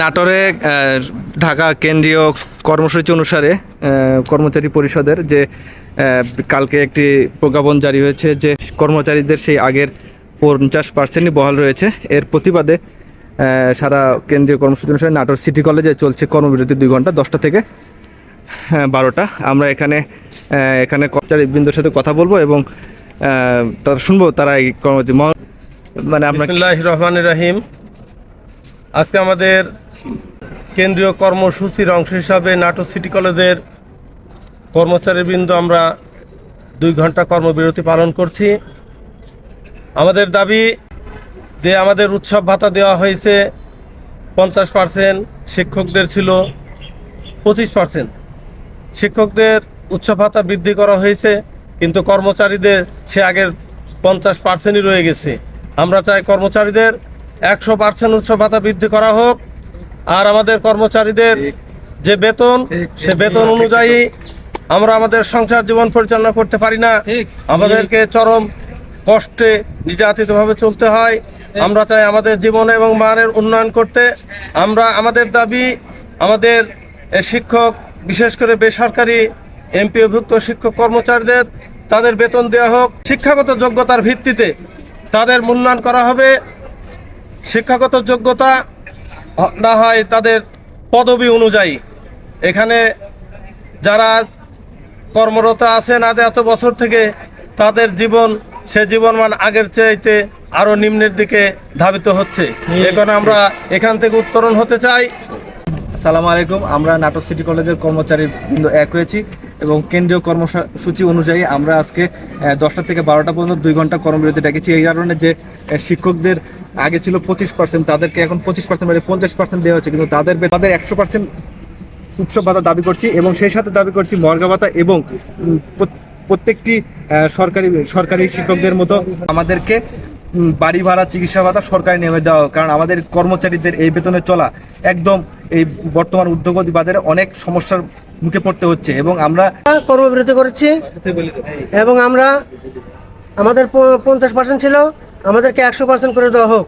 নাটোরে ঢাকা কেন্দ্রীয় কর্মসূচি অনুসারে কর্মচারী পরিষদের যে কালকে একটি প্রজ্ঞাপন জারি হয়েছে যে কর্মচারীদের সেই আগের পঞ্চাশ পার্সেন্টই বহাল রয়েছে। এর প্রতিবাদে সারা কেন্দ্রীয় কর্মসূচি অনুসারে নাটোর সিটি কলেজে চলছে কর্মবিরতি দুই ঘণ্টা দশটা থেকে হ্যাঁ, বারোটা। আমরা এখানে এখানে কর্মচারী বৃন্দের সাথে কথা বলব এবং তারা শুনব তারা এই কর্মচারী মানে বিসমিল্লাহ রহমান রাহিম। আজকে আমাদের কেন্দ্রীয় কর্মসূচির অংশ হিসাবে নাটোর সিটি কলেজের কর্মচারীবৃন্দ আমরা দুই ঘণ্টা কর্মবিরতি পালন করছি। আমাদের দাবি যে আমাদের উৎসব ভাতা দেওয়া হয়েছে পঞ্চাশ পার্সেন্ট, শিক্ষকদের ছিল পঁচিশ পার্সেন্ট। শিক্ষকদের উৎসব ভাতা বৃদ্ধি করা হয়েছে, কিন্তু কর্মচারীদের সে আগের পঞ্চাশ পার্সেন্টই রয়ে গেছে। আমরা চাই কর্মচারীদের একশো পার্সেন্ট উৎসব ভাতা বৃদ্ধি করা হোক। আর আমাদের কর্মচারীদের যে বেতন সে বেতন অনুযায়ী আমরা আমাদের সংসার জীবন পরিচালনা করতে পারি না। আমাদেরকে চরম কষ্টে নির্যাতিতভাবে চলতে হয়। আমরা চাই আমাদের জীবন এবং মানের উন্নয়ন করতে। আমরা আমাদের দাবি আমাদের শিক্ষক বিশেষ করে বেসরকারি এমপিওভুক্ত শিক্ষক কর্মচারীদের তাদের বেতন দেওয়া হোক। শিক্ষাগত যোগ্যতার ভিত্তিতে তাদের মূল্যায়ন করা হবে। শিক্ষাগত যোগ্যতা না হয় তাদের পদবি অনুযায়ী। এখানে যারা কর্মরত আছেন আজ এত বছর থেকে, তাদের জীবন, সে জীবনমান আগের চাইতে আরও নিম্নের দিকে ধাবিত হচ্ছে। এখন আমরা এখান থেকে উত্তরণ হতে চাই। সালাম আলাইকুম, আমরা নাটোর সিটি কলেজের কর্মচারী বৃন্দ এক হয়েছি। এবং কেন্দ্রীয় কর্মসূচি অনুযায়ী আমরা আজকে দশটা থেকে বারোটা পর্যন্ত দুই ঘণ্টা কর্মবিরতি ডেকেছি। এই কারণে যে শিক্ষকদের আগে ছিল পঁচিশ পার্সেন্ট তাদেরকে এখন পঁচিশ পার্সেন্ট মানে পঞ্চাশ পার্সেন্ট দেওয়া হচ্ছে কিন্তু তাদের তাদের একশো পার্সেন্ট উৎসব ভাতা দাবি করছি এবং সেই সাথে দাবি করছি মর্গা ভাতা এবং প্রত্যেকটি সরকারি সরকারি শিক্ষকদের মতো আমাদেরকে বাড়ি ভাড়া, চিকিৎসা ভাতা সরকারি নেমে দেওয়া কারণ আমাদের কর্মচারীদের এই বেতনে চলা একদম এই বর্তমান উদ্যোগতি বাজারে অনেক সমস্যার মুখে পড়তে হচ্ছে এবং আমরা কর্মবিরতি করেছি এবং আমরা আমাদের পঞ্চাশ পার্সেন্ট ছিল, আমাদেরকে একশো পার্সেন্ট করে দেওয়া হোক।